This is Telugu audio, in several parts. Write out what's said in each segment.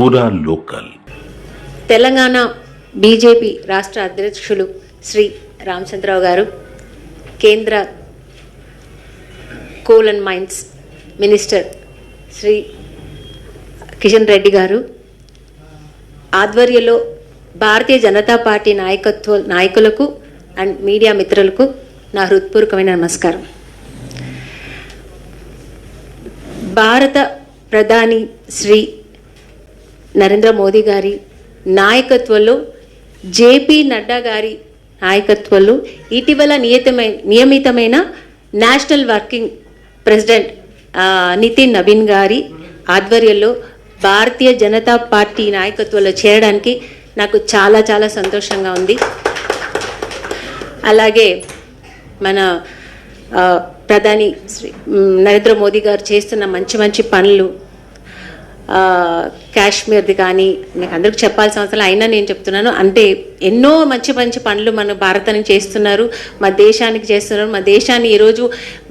పూరా లోకల్. తెలంగాణ బీజేపీ రాష్ట్ర అధ్యక్షులు శ్రీ రామచంద్రరావు గారు కేంద్ర coal and mines minister Shri Kishan Reddy గారు ఆధ్వర్యంలో భారతీయ జనతా పార్టీ నాయకత్వ నాయకులకు అండ్ మీడియా మిత్రులకు నా హృత్పూర్వకమైన నమస్కారం. భారత ప్రధాని శ్రీ నరేంద్ర మోదీ గారి నాయకత్వంలో జేపీ నడ్డా గారి నాయకత్వంలో ఇటీవల నియతమైన నియమితమైన national working president Nitin Naveen గారి ఆధ్వర్యంలో భారతీయ జనతా పార్టీ నాయకత్వంలో చేరడానికి నాకు చాలా చాలా సంతోషంగా ఉంది. అలాగే మన ప్రధాని శ్రీ నరేంద్ర మోదీ గారు చేస్తున్న మంచి మంచి పనులు కాశ్మీర్ది కానీ మీకు అందరికి చెప్పాల్సిన అవసరం అయినా నేను చెప్తున్నాను. అంటే ఎన్నో మంచి మంచి పనులు మన భారతానికి చేస్తున్నారు మా దేశానికి చేస్తున్నారు. మా దేశాన్ని ఈరోజు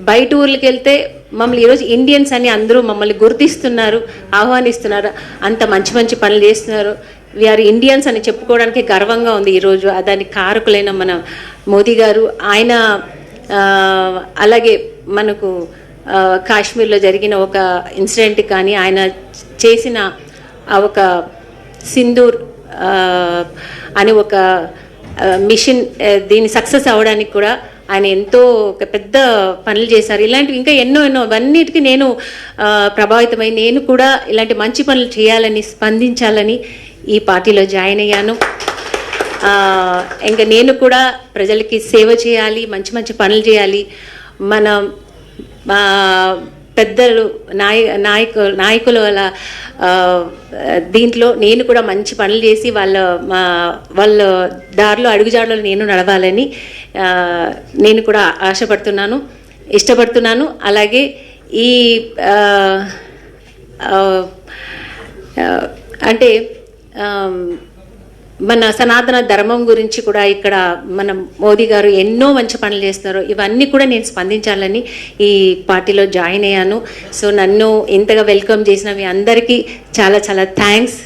బయట ఊర్లకి వెళ్తే మమ్మల్ని ఈరోజు ఇండియన్స్ అని అందరూ మమ్మల్ని గుర్తిస్తున్నారు ఆహ్వానిస్తున్నారు. అంత మంచి మంచి పనులు చేస్తున్నారు. వీఆర్ ఇండియన్స్ అని చెప్పుకోవడానికి గర్వంగా ఉంది ఈరోజు. దానికి కారకులైన మన మోదీ గారు ఆయన అలాగే మనకు కాశ్మీర్లో జరిగిన ఒక ఇన్సిడెంట్ కానీ ఆయన చేసిన ఆ ఒక సింధూర్ అని ఒక మిషన్ దీని దీన్ని సక్సెస్ అవ్వడానికి కూడా ఆయన ఎంతో ఒక పెద్ద పనులు చేశారు. ఇలాంటివి ఇంకా ఎన్నో ఎన్నో అవన్నిటికీ నేను ప్రభావితమై నేను కూడా ఇలాంటి మంచి పనులు చేయాలని స్పందించాలని ఈ పార్టీలో జాయిన్ అయ్యాను. ఇంకా నేను కూడా ప్రజలకి సేవ చేయాలి మంచి మంచి పనులు చేయాలి. మన పెద్దలు నాయ నాయకు నాయకుల వల్ల దీంట్లో నేను కూడా మంచి పనులు చేసి వాళ్ళ మా వాళ్ళ దారిలో అడుగుజాడలో నేను నడవాలని నేను కూడా ఆశపడుతున్నాను ఇష్టపడుతున్నాను. అలాగే ఈ అంటే మన సనాతన ధర్మం గురించి కూడా ఇక్కడ మన మోదీ గారు ఎన్నో మంచి పనులు చేస్తున్నారు ఇవన్నీ కూడా నేను స్పందించాలని ఈ పార్టీలో జాయిన్ అయ్యాను. సో నన్ను ఇంతగా వెల్కమ్ చేసిన మీ అందరికీ చాలా చాలా థ్యాంక్స్.